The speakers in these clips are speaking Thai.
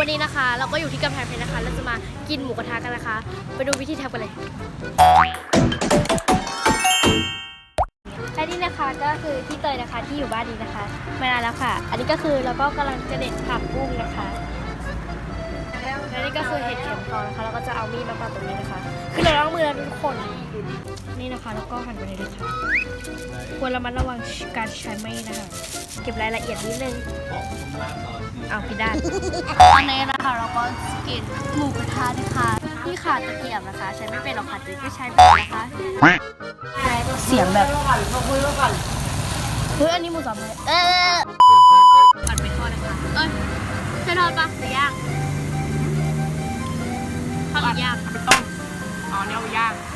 วันนี้นะคะ เราก็อยู่ที่กำแพงเพชรนะคะเราจะมากินหมูกระทะกันนะคะ ไปดูวิธีทำกันเลยและนี่นะคะก็คือพี่เตยนะคะที่อยู่บ้านนี้นะคะมานานแล้วค่ะ อันนี้ก็คือเราก็กำลังจะเด็ดผักบุ้งนะคะและนี่ก็คือเห็ดเข็มทองนะคะเราก็จะเอามีดมาปัดตรงนี้นะคะ คือเราล้างมือแล้วทุกคน นี่นะคะ แล้วก็หั่นไปเลยค่ะ ควรระมัดระวังการใช้มีดนะคะ เก็บรายละเอียดนิดนึงเอาพี่ด้านตอนนี้นะคะเราก็กินหมูกระทะนะคะที่ขาดตะเกียบนะคะ ใช้ไม่เป็นหรอกค่ะแต่ก็ใช้เป็นนะคะเสียงแบบเฮ้ยอันนี้หมูสับเลยเออปัดไปทอดนะคะเอ้ยใช่ทอดปะหรือย่างทอดหรือย่างไปต้มอ๋อเนี่ยเอาย่าง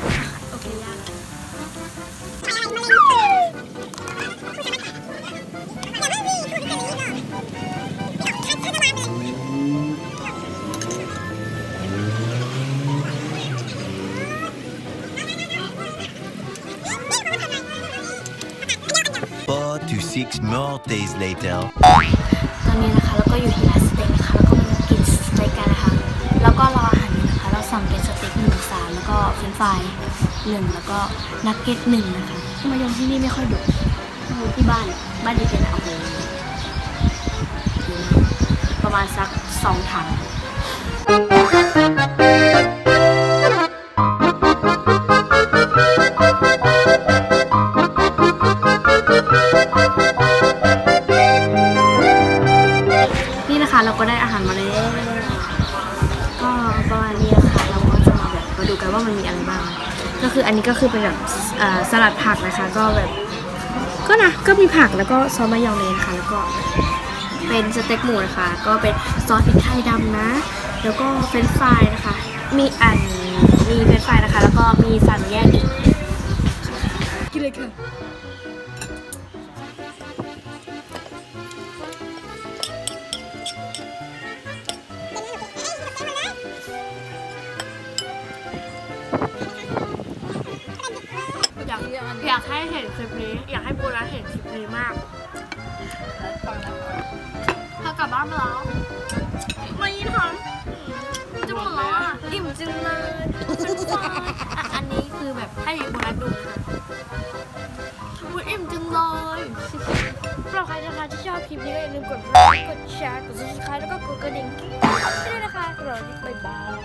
โอเคย่าง Four to six more days later. ตอนนี้นะคะเราก็อยู่ที่ร้านสเต็กนะคะแล้วก็มากินสเต็กกันนะคะแล้วก็รออาหารอยู่นะคะ เราสั่งเป็นสเต็กหนึ่งสามแล้วก็เฟรนช์ฟราย หนึ่งแล้วก็นักเก็ตหนึ่งนะคะมายองที่นี่ไม่ค่อยดุที่บ้านบ้านดีเป็นเอาโหประมาณสักสองถังนี่นะคะเราก็ได้อาหารมาแล้วก็ประมาณนี้นะคะเราก็จะมาแบบมาดูกันว่ามันมีอะไรบ้าง ก็คืออันนี้ก็คือเป็นแบบสลัดผักนะคะ ก็แบบก็นะก็มีผักแล้วก็ซอสมายองเนสนะคะแล้วก็เป็นสเต็กหมูนะคะ ก็เป็นซอสพริกไทยดำนะ แล้วก็เฟรนช์ฟรายนะคะ มีอันมีเฟรนช์ฟรายนะคะ แล้วก็มีสั่งแยกอีกกินเลยค่ะ อยากให้เห็นคลิปนี้ อยากให้โบนัสเห็นคลิปนี้มากเธอกลับบ้านมาแล้วไม่ทำจะหมดแล้วอะอิ่มจังเลยเป็นฟาอันนี้คือแบบให้โบนัสดูค่ะมอิ่มจังเลยสำหรับใครนะคะที่ชอบคลิปนี้ก็อย่าลืมกดไลค์ กดแชร์ กด subscribe แล้วก็กดกระดิ่งกิ๊งด้วยนะคะสำหรับวันนี้บ๊ายบาย